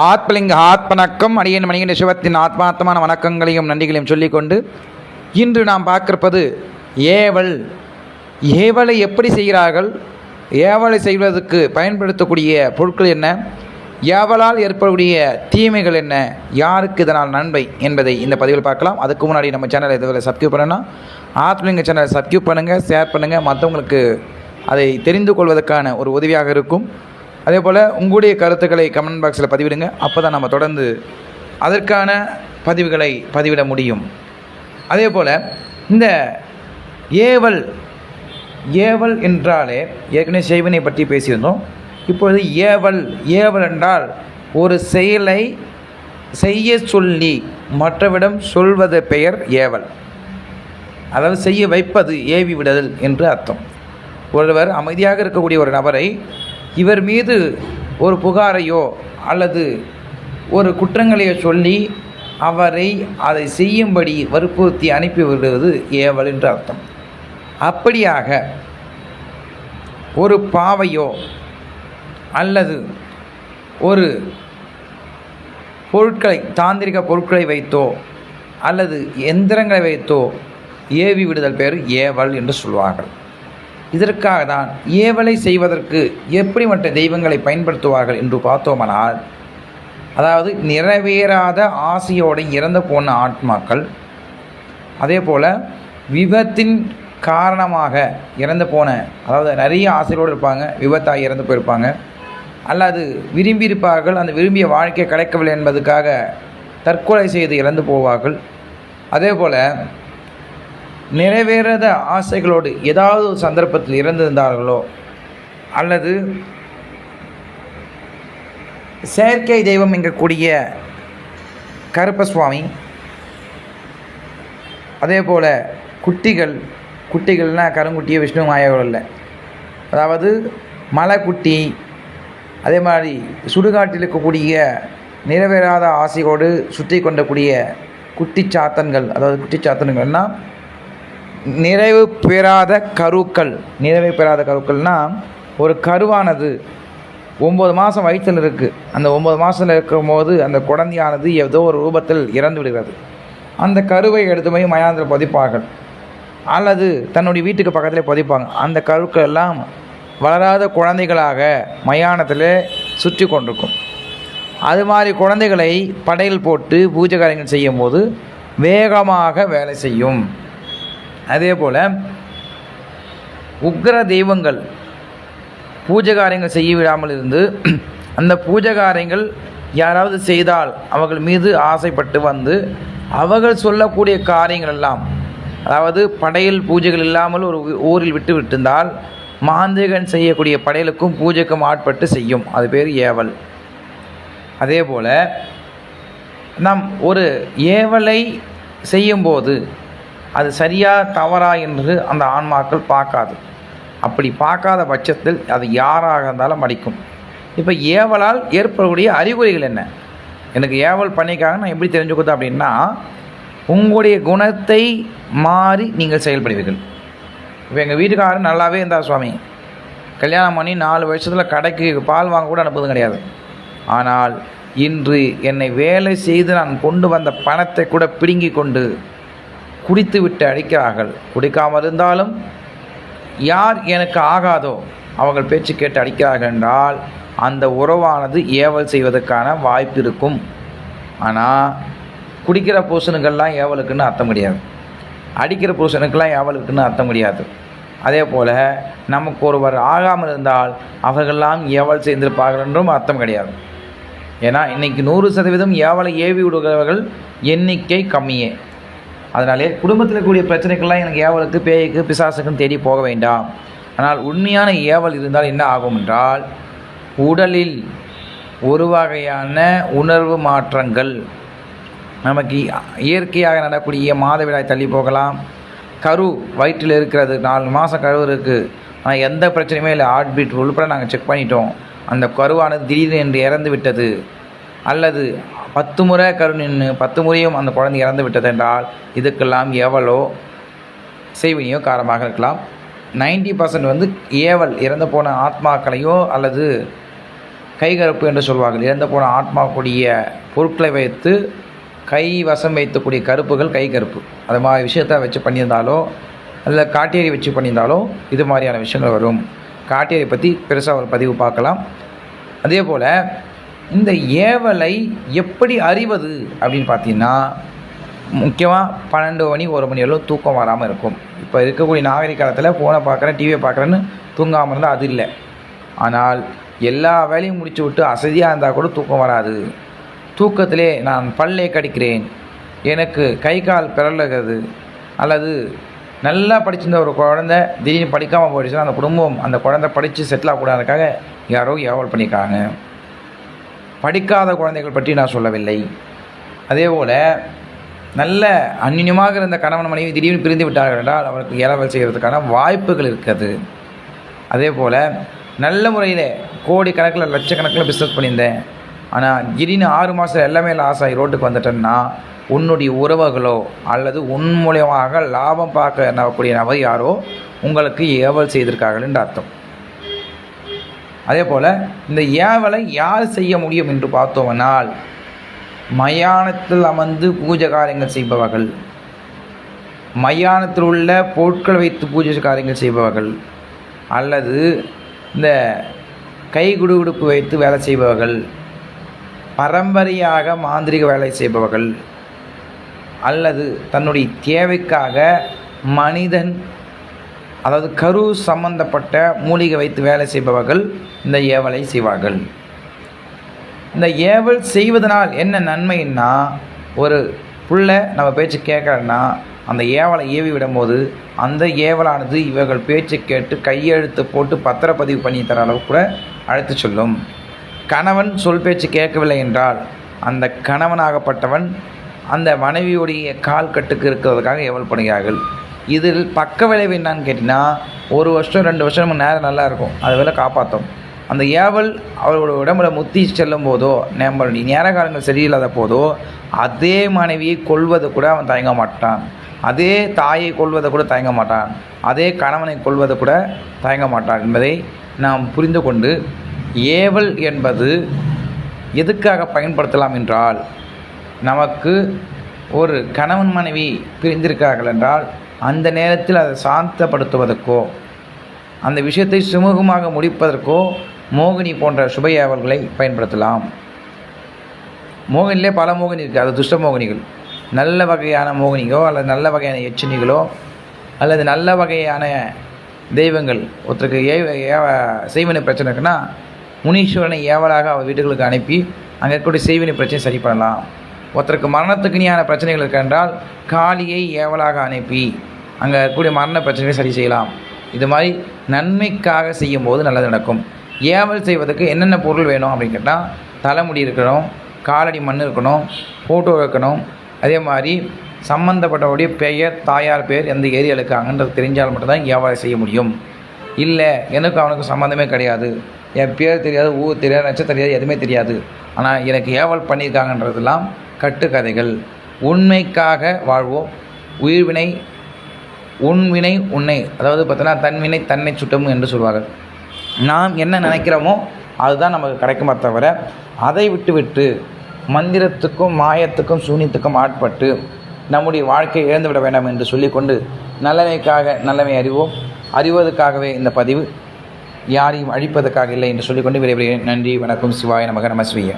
ஆத்மலிங்க ஆத்மனக்கம் அடியன் மணிகண்ட சிவத்தின் ஆத்மாத்மான வணக்கங்களையும் நன்றிகளையும் சொல்லிக்கொண்டு இன்று நாம் பார்க்கிருப்பது ஏவல். ஏவலை எப்படி செய்கிறார்கள்? ஏவலை செய்வதற்கு பயன்படுத்தக்கூடிய பொருட்கள் என்ன? ஏவலால் ஏற்படக்கூடிய தீமைகள் என்ன? யாருக்கு இதனால் நன்மை என்பதை இந்த பதிவில் பார்க்கலாம். அதுக்கு முன்னாடி நம்ம சேனலை இதுவரை சப்ஸ்கிரைப் பண்ணணும் ஆத்மலிங்க சேனலை சப்ஸ்கிரைப் பண்ணுங்கள் ஷேர் பண்ணுங்கள் மற்றவங்களுக்கு அதை தெரிந்து கொள்வதற்கான ஒரு உதவியாக இருக்கும். அதே போல் உங்களுடைய கருத்துக்களை கமெண்ட் பாக்ஸில் பதிவிடுங்க. அப்போ தான் நம்ம தொடர்ந்து அதற்கான பதிவுகளை பதிவிட முடியும். அதே போல் இந்த ஏவல் ஏவல் என்றாலே ஏற்கனவே செய்வினை பற்றி பேசியிருந்தோம். இப்பொழுது ஏவல் ஏவல் என்றால் ஒரு செயலை செய்ய சொல்லி மற்றவிடம் சொல்வது பெயர் ஏவல். அதாவது செய்ய வைப்பது ஏவி விடுதல் என்று அர்த்தம். ஒருவர் அமைதியாக இருக்கக்கூடிய ஒரு நபரை இவர் மீது ஒரு புகாரையோ அல்லது ஒரு குற்றங்களையோ சொல்லி அவரை அதை செய்யும்படி வற்புறுத்தி அனுப்பிவிடுவது ஏவல் என்று அர்த்தம். அப்படியாக ஒரு பாவையோ அல்லது ஒரு பொருட்களை தாந்திரிக பொருட்களை வைத்தோ அல்லது எந்திரங்களை வைத்தோ ஏவி விடுதல் பேர் ஏவல் என்று சொல்வார்கள். இதற்காக தான் ஏவலை செய்வதற்கு எப்படிப்பட்ட தெய்வங்களை பயன்படுத்துவார்கள் என்று பார்த்தோமானால் அதாவது நிறைவேறாத ஆசையோடு இறந்து போன ஆத்மாக்கள் அதே போல் விபத்தின் காரணமாக இறந்து போன அதாவது நிறைய ஆசையோடு இருப்பாங்க விபத்தாக இறந்து போயிருப்பாங்க அல்லது விரும்பியிருப்பார்கள் அந்த விரும்பிய வாழ்க்கை கிடைக்கவில்லை என்பதுக்காக தற்கொலை செய்து இறந்து போவார்கள். அதே போல் நிறைவேறாத ஆசைகளோடு ஏதாவது ஒரு சந்தர்ப்பத்தில் இறந்திருந்தார்களோ? அல்லது செயற்கை தெய்வம் என்கக்கூடிய கருப்பசுவாமி அதே போல் குட்டிகள் குட்டிகள்னால் கருங்குட்டியோ விஷ்ணு மாயாவோ இல்லை அதாவது மலைக்குட்டி அதே மாதிரி சுடுகாட்டில் இருக்கக்கூடிய நிறைவேறாத ஆசையோடு சுற்றி கொண்டக்கூடிய குட்டிச்சாத்தன்கள் அதாவது குட்டி சாத்தன்கள்னால் நிறைவு பெறாத கருக்கள் நிறைவு பெறாத கருக்கள்னால் ஒரு கருவானது ஒம்பது மாதம் வயிற்றில் இருக்குது அந்த ஒம்பது மாதத்தில் இருக்கும்போது அந்த குழந்தையானது ஏதோ ஒரு ரூபத்தில் இறந்து விடுகிறது. அந்த கருவை எடுத்து போய் மயானத்தில் பதிப்பார்கள். அல்லது தன்னுடைய வீட்டுக்கு பக்கத்தில் பதிப்பாங்க. அந்த கருக்கள் எல்லாம் வளராத குழந்தைகளாக மயானத்தில் சுற்றி கொண்டிருக்கும். அது மாதிரி குழந்தைகளை படையல் போட்டு பூஜை காரியங்கள் செய்யும்போது வேகமாக வேலை செய்யும். அதே போல் உக்ர தெய்வங்கள் பூஜை காரியங்கள் செய்ய விடாமல் இருந்து அந்த பூஜை காரியங்கள் யாராவது செய்தால் அவர்கள் மீது ஆசைப்பட்டு வந்து அவர்கள் சொல்லக்கூடிய காரியங்கள் எல்லாம் அதாவது படையல் பூஜைகள் இல்லாமல் ஒரு ஊரில் விட்டு விட்டிருந்தால் மாந்திரிகன் செய்யக்கூடிய படையலுக்கும் பூஜைக்கும் ஆட்பட்டு செய்யும். அது பேர் ஏவல். அதே போல் நாம் ஒரு ஏவலை செய்யும்போது அது சரியா தவறா என்று அந்த ஆன்மாக்கள் பார்க்காது. அப்படி பார்க்காத பட்சத்தில் அது யாராக இருந்தாலும் மடிக்கும். இப்போ ஏவலால் ஏற்படக்கூடிய அறிகுறிகள் என்ன? எனக்கு ஏவல் பண்ணிக்காக நான் எப்படி தெரிஞ்சுக்கிறது அப்படின்னா உங்களுடைய குணத்தை மாறி நீங்கள் செயல்படுவீர்கள். இப்போ எங்கள் வீட்டுக்காரர் நல்லாவே இருந்தார் சுவாமி. கல்யாணம் பண்ணி நாலு வருஷத்தில் கடைக்கு பால் வாங்க கூட அனுப்புவதும் கிடையாது. ஆனால் இன்று என்னை வேலை செய்து நான் கொண்டு வந்த பணத்தை கூட பிடுங்கி கொண்டு குடித்து விட்டு அடிக்கிறார்கள் குடிக்காமல் இருந்தாலும் யார் எனக்கு ஆகாதோ அவர்கள் பேச்சு கேட்டு அடிக்கிறார்கள் என்றால் அந்த உறவானது ஏவல் செய்வதற்கான வாய்ப்பு இருக்கும். ஆனால் குடிக்கிற பூசணுக்கெல்லாம் ஏவலுக்குன்னு அர்த்தம் கிடையாது. அடிக்கிற பூசணுக்கெல்லாம் ஏவலுக்குன்னு அர்த்தம் கிடையாது. அதே போல் நமக்கு ஒருவர் ஆகாமல் இருந்தால் அவர்களெல்லாம் ஏவல் செய்திருப்பார்கள் என்றும் அர்த்தம் கிடையாது. ஏன்னா இன்றைக்கி நூறு சதவீதம் ஏவலை ஏவி விடுகிறவர்கள் எண்ணிக்கை கம்மியே. அதனாலே குடும்பத்தில் கூடிய பிரச்சனைகள்லாம் எனக்கு ஏவலுக்கு பேய்க்கு பிசாசுக்குன்னு தேடி போக வேண்டாம். ஆனால் உண்மையான ஏவல் இருந்தால் என்ன ஆகும் என்றால் உடலில் ஒரு வகையான உணர்வு மாற்றங்கள். நமக்கு இயற்கையாக நடக்கூடிய மாதவிடாய் தள்ளி போகலாம். கரு வயிற்றில் இருக்கிறது நாலு மாதம் கரு இருக்குது ஆனால் எந்த பிரச்சனையுமே இல்லை. ஹார்ட் பீட் உள்பட நாங்கள் செக் பண்ணிட்டோம். அந்த கருவானது திடீர்னு என்று இறந்து விட்டது. அல்லது பத்து முறை கருணின்னு பத்து முறையும் அந்த குழந்தை இறந்து விட்டதென்றால் இதுக்கெல்லாம் எவளோ செய்வினியோ காரணமாக இருக்கலாம். நைன்டி பர்சன்ட் வந்து ஏவல் இறந்து போன ஆத்மாக்களையோ அல்லது கைகருப்பு என்று சொல்வார்கள். இறந்து போன ஆத்மாக்குடிய பொருட்களை வைத்து கை வசம் வைத்தக்கூடிய கருப்புகள் கை கருப்பு அது மாதிரி விஷயத்தை வச்சு பண்ணியிருந்தாலோ அல்ல காட்டேரி வச்சு பண்ணியிருந்தாலோ இது மாதிரியான விஷயங்கள் வரும். காட்டேரி பற்றி பெருசாக ஒரு பதிவு பார்க்கலாம். அதே போல் இந்த ஏவலை எப்படி அறிவது அப்படின்னு பார்த்தீங்கன்னா முக்கியமாக பன்னெண்டு மணி ஒரு மணி வரலும் தூக்கம் வராமல் இருக்கும். இப்போ இருக்கக்கூடிய நாகரிக காலத்தில் ஃபோனை பார்க்குறேன் டிவியை பார்க்குறேன்னு தூங்காமல் இருந்தால் அது இல்லை. ஆனால் எல்லா வேலையும் முடிச்சு விட்டு அசதியாக இருந்தால் கூட தூக்கம் வராது. தூக்கத்திலே நான் பல்லே கடிக்கிறேன். எனக்கு கை கால் பிறலுகிறது. அல்லது நல்லா படிச்சிருந்த ஒரு குழந்தை திடீர்னு படிக்காமல் போயிடுச்சுன்னா அந்த குடும்பம் அந்த குழந்தை படித்து செட்டில் ஆகக்கூடாதுக்காக யாரோ ஏவல் பண்ணியிருக்காங்க. படிக்காத குழந்தைகள் பற்றி நான் சொல்லவில்லை. அதே போல் நல்ல அந்நியமாக இருந்த கணவன் மனைவி திடீர்னு பிரிந்து விட்டார்கள் என்றால் அவருக்கு ஏலவல் செய்கிறதுக்கான வாய்ப்புகள் இருக்கிறது. அதே போல் நல்ல முறையில் கோடி கணக்கில் லட்சக்கணக்கில் பிஸ்னஸ் பண்ணியிருந்தேன். ஆனால் திடீர்னு ஆறு மாதம் எல்லாமே லாஸ் ஆகி ரோட்டுக்கு வந்துட்டேன்னா உன்னுடைய உறவுகளோ அல்லது உன் மூலியமாக லாபம் பார்க்க எண்ணக்கூடிய நபர் யாரோ உங்களுக்கு ஏவல் செய்திருக்கார்கள் என்று அர்த்தம். அதே போல் இந்த ஏவலை யார் செய்ய முடியும் என்று பார்த்தோம்னால் மயானத்தில் அமர்ந்து பூஜை காரியங்கள் செய்பவர்கள். மயானத்தில் உள்ள பொருட்கள் வைத்து பூஜை காரியங்கள் செய்பவர்கள். அல்லது இந்த கை குடுகுடுப்பு வைத்து வேலை செய்பவர்கள். பரம்பரையாக மாந்திரிக வேலை செய்பவர்கள். அல்லது தன்னுடைய தேவைக்காக மனிதன் அதாவது கரு சம்பந்தப்பட்ட மூலிகை வைத்து வேலை செய்பவர்கள் இந்த ஏவலை செய்வார்கள். இந்த ஏவல் செய்வதனால் என்ன நன்மைன்னா ஒரு புள்ள நம்ம பேச்சு கேட்கலன்னா அந்த ஏவலை ஏவி விடும்போது அந்த ஏவலானது இவர்கள் பேச்சை கேட்டு கையெழுத்து போட்டு பத்திரப்பதிவு பண்ணி தர அளவுக்கு கூட அழைத்து சொல்லும். கணவன் சொல் பேச்சு கேட்கவில்லை என்றால் அந்த கணவனாகப்பட்டவன் அந்த மனைவியுடைய கால் கட்டுக்கு இருக்கிறதுக்காக ஏவல் பண்ணுகிறார்கள். இதில் பக்க விளைவு என்னான்னு கேட்டிங்கன்னா ஒரு வருஷம் ரெண்டு வருஷம் நம்ம நேரம் நல்லா இருக்கும். அதை வேலை காப்பாற்றும் அந்த ஏவல் அவளோட உடம்புல முத்தி செல்லும் போதோ நம்மளுடைய நேர காலங்கள் சரியில்லாத போதோ அதே மனைவியை கொள்வது கூட அவன் தயங்க மாட்டான். அதே தாயை கொள்வதை கூட தயங்க மாட்டான். அதே கணவனை கொள்வதை கூட தயங்க மாட்டான் என்பதை நாம் புரிந்து கொண்டு ஏவல் என்பது எதுக்காக பயன்படுத்தலாம் என்றால் நமக்கு ஒரு கணவன் மனைவி பிரிந்திருக்கிறார்கள் என்றால் அந்த நேரத்தில் அதை சாந்தப்படுத்துவதற்கோ அந்த விஷயத்தை சுமூகமாக முடிப்பதற்கோ மோகினி போன்ற சுப ஏவல்களை பயன்படுத்தலாம். மோகினிலே பல மோகினி இருக்குது அது துஷ்ட மோகினிகள். நல்ல வகையான மோகினிகளோ அல்லது நல்ல வகையான எச்சினிகளோ அல்லது நல்ல வகையான தெய்வங்கள். ஒருத்தருக்கு ஏ ஏவ செய்வினை பிரச்சனை இருக்குன்னா முனீஸ்வரனை ஏவலாக அவர் வீட்டுகளுக்கு அனுப்பி அங்கே இருக்கக்கூடிய செய்வினை பிரச்சனை சரி பண்ணலாம். ஒருத்தருக்கு மரணத்துக்குனியான பிரச்சனைகள் இருக்கின்றால் காளியை ஏவலாக அனுப்பி அங்கே இருக்கக்கூடிய மரண பிரச்சனைகளை சரி செய்யலாம். இது மாதிரி நன்மைக்காக செய்யும் போது நல்லது நடக்கும். ஏவல் செய்வதற்கு என்னென்ன பொருள் வேணும் அப்படின்னு கேட்டால் தலைமுடி இருக்கணும் காலடி மண் இருக்கணும் ஃபோட்டோ இருக்கணும் அதே மாதிரி சம்மந்தப்பட்டவருடைய பெயர் தாயார் பெயர் எந்த ஏரியா இருக்காங்கன்றது தெரிஞ்சால் மட்டும்தான் ஏவலை செய்ய முடியும். இல்லை எனக்கு அவனுக்கு சம்மந்தமே கிடையாது. என் பேர் தெரியாது ஊர் தெரியாது நட்சத்திரம் தெரியாது எதுவுமே தெரியாது. ஆனால் எனக்கு ஏவல் பண்ணியிருக்காங்கன்றதெல்லாம் கட்டுக்கதைகள். உண்மைக்காக வாழ்வோம். உயிர்வினை உன்வினை உன்னை. அதாவது பார்த்தோன்னா தன்வினை தன்னை சுட்டம் என்று சொல்வார்கள். நாம் என்ன நினைக்கிறோமோ அதுதான் நமக்கு கிடைக்குமே தவிர அதை விட்டுவிட்டு மந்திரத்துக்கும் மாயத்துக்கும் சூனியத்துக்கும் ஆட்பட்டு நம்முடைய வாழ்க்கையை இழந்துவிட வேண்டாம் என்று சொல்லிக்கொண்டு நல்லவைக்காக நல்லவை அறிவோம். அறிவதற்காகவே இந்த பதிவு. யாரையும் அழிப்பதற்காக இல்லை என்று சொல்லிக்கொண்டு விரைவில் நன்றி வணக்கம். சிவாய நமக நமஸ்வீய